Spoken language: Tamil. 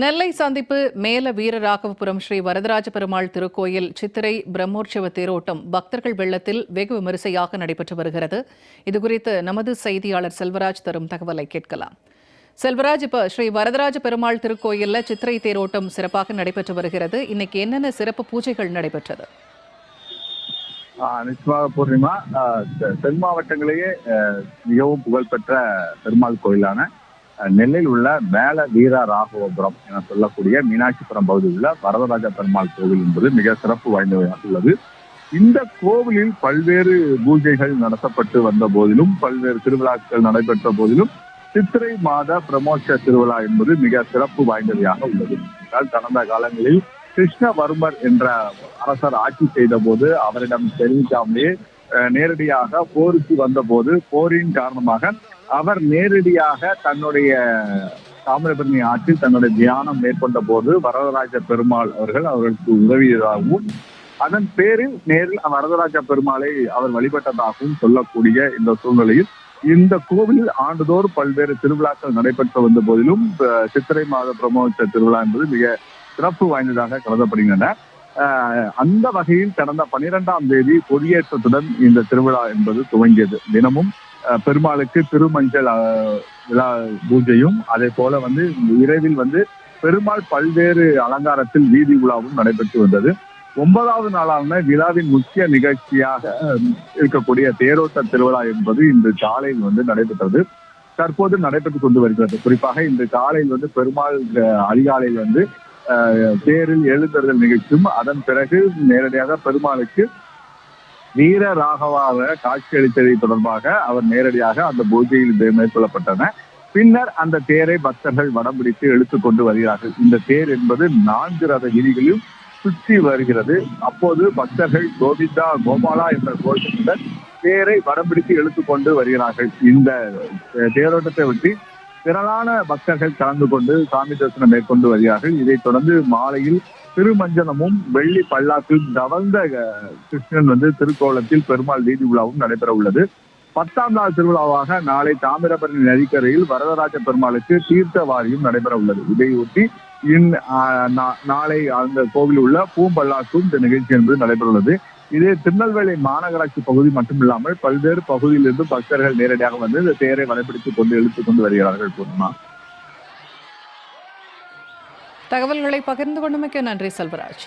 நெல்லை சந்திப்பு மேல வீரராகவபுரம் ஸ்ரீ வரதராஜ பெருமாள் திருக்கோயில் சித்திரை பிரம்மோற்சவ தேரோட்டம் பக்தர்கள் வெள்ளத்தில் வெகு விமரிசையாக நடைபெற்று வருகிறது. இதுகுறித்து நமது செய்தியாளர் செல்வராஜ் தரும் தகவலை கேட்கலாம். செல்வராஜ் இப்போ ஸ்ரீ வரதராஜ பெருமாள் திருக்கோயில்ல சித்திரை தேரோட்டம் சிறப்பாக நடைபெற்று வருகிறது. இன்னைக்கு என்னென்ன சிறப்பு பூஜைகள் நடைபெற்றது? நிச்சயமாக பூர்ணிமா. தென் மாவட்டங்களையே மிகவும் புகழ்பெற்ற பெருமாள் கோயிலான நெல்லில் நெல்லையில் உள்ள மேல வீர ராகவபுரம் என சொல்லக்கூடிய மீனாட்சிபுரம் பகுதியில் வரதராஜ பெருமாள் கோவில் என்பது மிக சிறப்பு வாய்ந்தவையாக உள்ளது. இந்த கோவிலில் பல்வேறு பூஜைகள் நடத்தப்பட்டு வந்த போதிலும் பல்வேறு திருவிழாக்கள் நடைபெற்ற போதிலும் சித்திரை மாத பிரமோட்ச திருவிழா என்பது மிக சிறப்பு வாய்ந்தவையாக உள்ளது. என்றால் கடந்த காலங்களில் கிருஷ்ணவர்மர் என்ற அரசர் ஆட்சி செய்த போது அவரிடம் தெரிவிக்காமலே நேரடியாக போருக்கு வந்தபோது போரின் காரணமாக அவர் நேரடியாக தன்னுடைய தாமிரபரணி ஆற்றில் தன்னுடைய தியானம் மேற்கொண்ட போது வரதராஜ பெருமாள் அவர்கள் அவர்களுக்கு உதவியதாகவும் அதன் பேரில் நேரில் வரதராஜ பெருமாளை அவர் வழிபட்டதாகவும் சொல்லக்கூடிய இந்த சூழ்நிலையில் இந்த கோவிலில் ஆண்டுதோறும் பல்வேறு திருவிழாக்கள் நடைபெற்று வந்த போதிலும் அஹ், சித்திரை மாத பிரம்மோற்சவ திருவிழா என்பது மிக சிறப்பு வாய்ந்ததாக கருதப்படுகின்றன. அந்த வகையில் கடந்த பனிரெண்டாம் தேதி கொடியேற்றத்துடன் இந்த திருவிழா என்பது துவங்கியது. தினமும் ஆஹ் பெருமாளுக்கு திருமஞ்சள் விழா பூஜையும் அதே போல வந்து இரவில் வந்து பெருமாள் பல்வேறு அலங்காரத்தில் வீதி உலாவும் நடைபெற்று வந்தது. ஒன்பதாவது நாளான விழாவின் முக்கிய நிகழ்ச்சியாக இருக்கக்கூடிய தேரோட்ட திருவிழா என்பது இன்று காலையில் வந்து நடைபெற்றது. தற்போது நடைபெற்றுக் கொண்டு வருகிறது. குறிப்பாக இன்று காலையில் வந்து பெருமாள் அதிகாலையில் வந்து தேரில் எழுந்தர்கள் நிகழ்ச்சியும் அதன் பிறகு நேரடியாக பெருமாளுக்கு வீர ராகவாக காட்சியளித்ததை தொடர்பாக அவர் நேரடியாக அந்த பூஜையில் மேற்கொள்ளப்பட்டன. பின்னர் அந்த தேரை பக்தர்கள் வடம் பிடித்து இழுத்துக் கொண்டு வருகிறார்கள். இந்த தேர் என்பது நான்கு ரத வீதிகளிலும் சுற்றி வருகிறது. அப்போது பக்தர்கள் கோவிந்தா கோபாலா என்ற கோஷத்துடன் தேரை வடம் பிடித்து இழுத்துக் கொண்டு வருகிறார்கள். இந்த தேரோட்டத்தை ஒட்டி திரளான பக்தர்கள் கலந்து கொண்டு சாமி தரிசனம் மேற்கொண்டு வருகிறார்கள். இதைத் தொடர்ந்து மாலையில் திருமஞ்சனமும் வெள்ளி பல்லாக்கில் தவழ்ந்த கிருஷ்ணன் வந்து திருக்கோலத்தில் பெருமாள் வீதி உலாவும் நடைபெற உள்ளது. பத்தாம் நாள் திருவிழாவாக நாளை தாமிரபரணி நதிக்கரையில் வரதராஜ பெருமாளுக்கு தீர்த்த வாரியும் நடைபெற உள்ளது. இதையொட்டி இன் நா- நாளை அந்த கோவில் உள்ள பூம்பல்லாக்கும் இந்த நிகழ்ச்சி என்பது நடைபெற உள்ளது. இது திருநெல்வேலி மாநகராட்சி பகுதி மட்டுமில்லாமல் பல்வேறு பகுதியிலிருந்து பக்தர்கள் நேரடியாக வந்து இந்த தேரை வலைப்பிடித்துக் கொண்டு இழுத்துக் கொண்டு வருகிறார்கள் பூர்ணிமா. தகவல்களை பகிர்ந்து கொண்டமைக்கு நன்றி செல்வராஜ்.